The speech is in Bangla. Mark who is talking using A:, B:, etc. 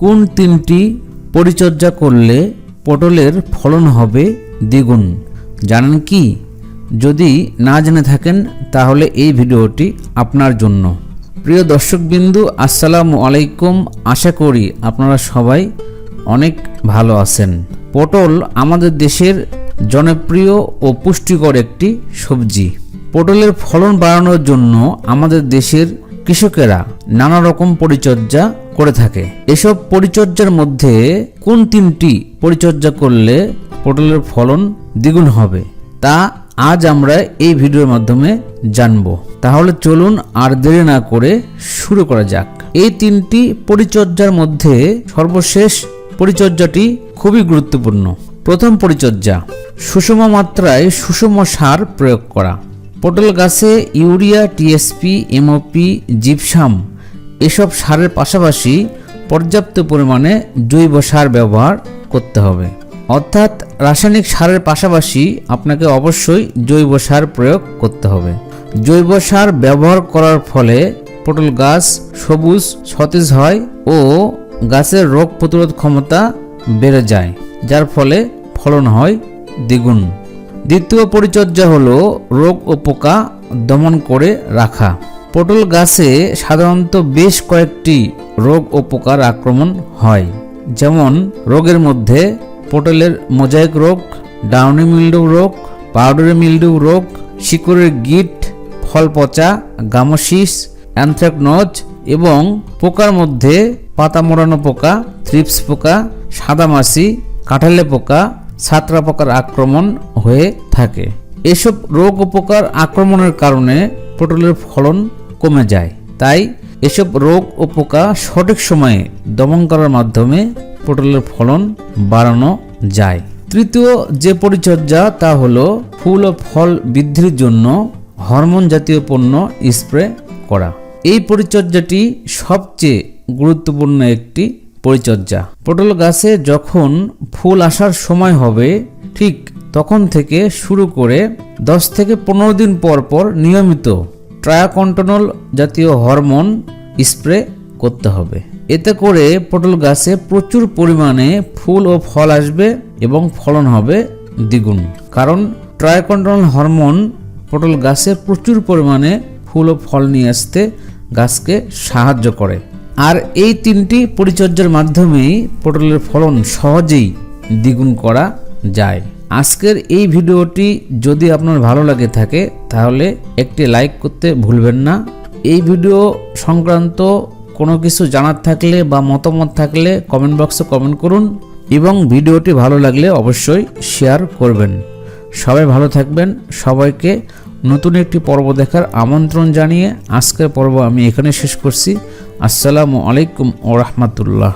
A: কোন তিনটি পরিচর্যা করলে পটলের ফলন হবে দ্বিগুণ? জানেন কি? যদি না জেনে থাকেন, তাহলে এই ভিডিওটি আপনার জন্য। প্রিয় দর্শকবিন্দু, আসসালামু আলাইকুম। আশা করি আপনারা সবাই অনেক ভালো আছেন। পটল আমাদের দেশের জনপ্রিয় ও পুষ্টিকর একটি সবজি। পটলের ফলন বাড়ানোর জন্য আমাদের দেশের কৃষকেরা নানা রকম পরিচর্যা করে থাকে। এসব পরিচর্যার মধ্যে কোন তিনটি পরিচর্যা করলে পটলের ফলন দ্বিগুণ হবে, তা আজ আমরা এই ভিডিওর মাধ্যমে জানব। তাহলে চলুন আর দেরি না করে শুরু করা যাক। এই তিনটি পরিচর্যার মধ্যে সর্বশেষ পরিচর্যাটি খুবই গুরুত্বপূর্ণ। প্রথম পরিচর্যা, সুষম মাত্রায় সুষম সার প্রয়োগ করা। পটল গাছে ইউরিয়া, টিএসপি, এমওপি, জিপসাম এসব সারের পাশাপাশি পর্যাপ্ত পরিমাণে জৈব সার ব্যবহার করতে হবে। অর্থাৎ রাসায়নিক সারের পাশাপাশি আপনাকে অবশ্যই জৈব সার প্রয়োগ করতে হবে। জৈব সার ব্যবহার করার ফলে পটল গাছ সবুজ, সতেজ হয় ও গাছের রোগ প্রতিরোধ ক্ষমতা বেড়ে যায়, যার ফলে ফলন হয় দ্বিগুণ। দ্বিতীয় পরিচর্যা হলো রোগ ও পোকা দমন করে রাখা। পটল গাছে সাধারণত বেশ কয়েকটি রোগ ও পোকার আক্রমণ হয়। যেমন, রোগের মধ্যে পটলের মোজাইক রোগ, ডাউনি মিল্ডু রোগ, পাউডারি মিল্ডু রোগ, শিকড়ের গিট, ফল পচা, গামোসিস, অ্যানথ্রাকনোজ এবং পোকার মধ্যে পাতা মোড়ানো পোকা, থ্রিপস পোকা সাদামাছি কাঁঠালে পোকা, ছাত্রা পোকার আক্রমণ হয়ে থাকে। এসব রোগ উপকার আক্রমণের কারণে পটলের ফলন কমে যায়। তাই এসব রোগ ও পোকা সঠিক সময়ে দমন করার মাধ্যমে পটলের ফলন বাড়ানো যায়। তৃতীয় যে পরিচর্যা তা হলো ফুল ও ফল বৃদ্ধির জন্য হরমোন জাতীয় পণ্য স্প্রে করা। এই পরিচর্যাটি সবচেয়ে গুরুত্বপূর্ণ একটি পরিচর্যা। পটল গাছে যখন ফুল আসার সময় হবে, ঠিক তখন থেকে শুরু করে 10 থেকে পনেরো দিন পর পর নিয়মিত ট্রায়াকন্টনল জাতীয় হরমোন স্প্রে করতে হবে। এতে করে পটল গাছে প্রচুর পরিমাণে ফুল ও ফল আসবে এবং ফলন হবে দ্বিগুণ। কারণ ট্রায়াকন্টনল হরমোন পটল গাছে প্রচুর পরিমাণে ফুল ও ফল নিয়ে আসতে গাছকে সাহায্য করে। আর এই তিনটি পরিচর্যার মাধ্যমেই পটলের ফলন সহজেই দ্বিগুণ করা যায়। আজকের এই ভিডিওটি যদি আপনার ভালো লাগে থাকে, তাহলে একটি লাইক করতে ভুলবেন না। এই ভিডিও সংক্রান্ত কোনো কিছু জানার থাকলে বা মতামত থাকলে কমেন্ট বক্সে কমেন্ট করুন এবং ভিডিওটি ভালো লাগলে অবশ্যই শেয়ার করবেন। সবাই ভালো থাকবেন। সবাইকে নতুন একটি পর্ব দেখার আমন্ত্রণ জানিয়ে আজকের পর্ব আমি এখানে শেষ করছি। আসসালামু আলাইকুম ও রহমতুল্লাহ।